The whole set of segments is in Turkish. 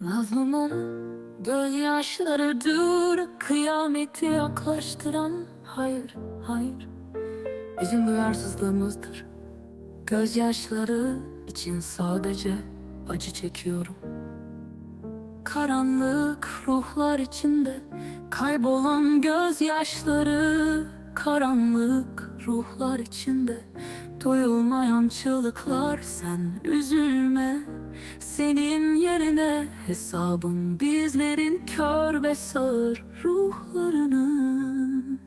Mazlumun gözyaşlarıdır Kıyameti yaklaştıran Hayır, hayır. Bizim duyarsızlığımızdır. Gözyaşları için sadece acı çekiyorum. Karanlık ruhlar içinde Kaybolan gözyaşları Karanlık ruhlar içinde Duyulmayan çığlıklar Sen üzülme. Senin yerine hesabın Bizlerin kör ve sağır ruhlarının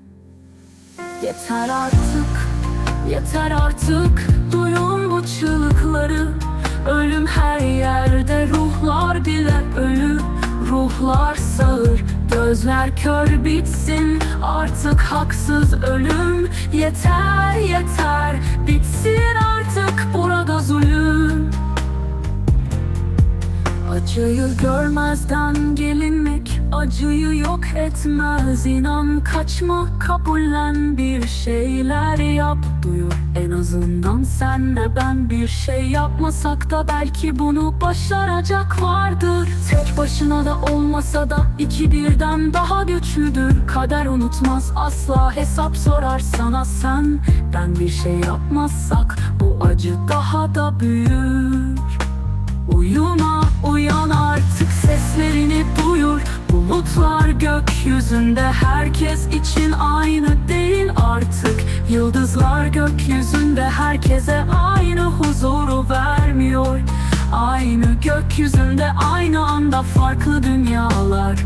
Yeter artık Yeter artık Duyun bu çığlıkları. Ölüm her yerde Ruhlar bile ölü Gözler kör bitsin Artık haksız ölüm. Yeter yeter Bitsin artık burada zulüm. Acıyı görmezden gelinmek Acıyı yok etmez inan Kaçma kabullen bir şeyler yap Duyur. En azından senle ben bir şey yapmasak da Belki bunu başaracak vardır. Tek başına da olmasa da iki birden daha güçlüdür. Kader unutmaz asla hesap sorar sana sen. Ben bir şey yapmazsak bu acı daha da büyür Bulutlar gökyüzünde herkes için aynı değil artık. Yıldızlar gökyüzünde herkese aynı huzuru vermiyor. Aynı gökyüzünde aynı anda farklı dünyalar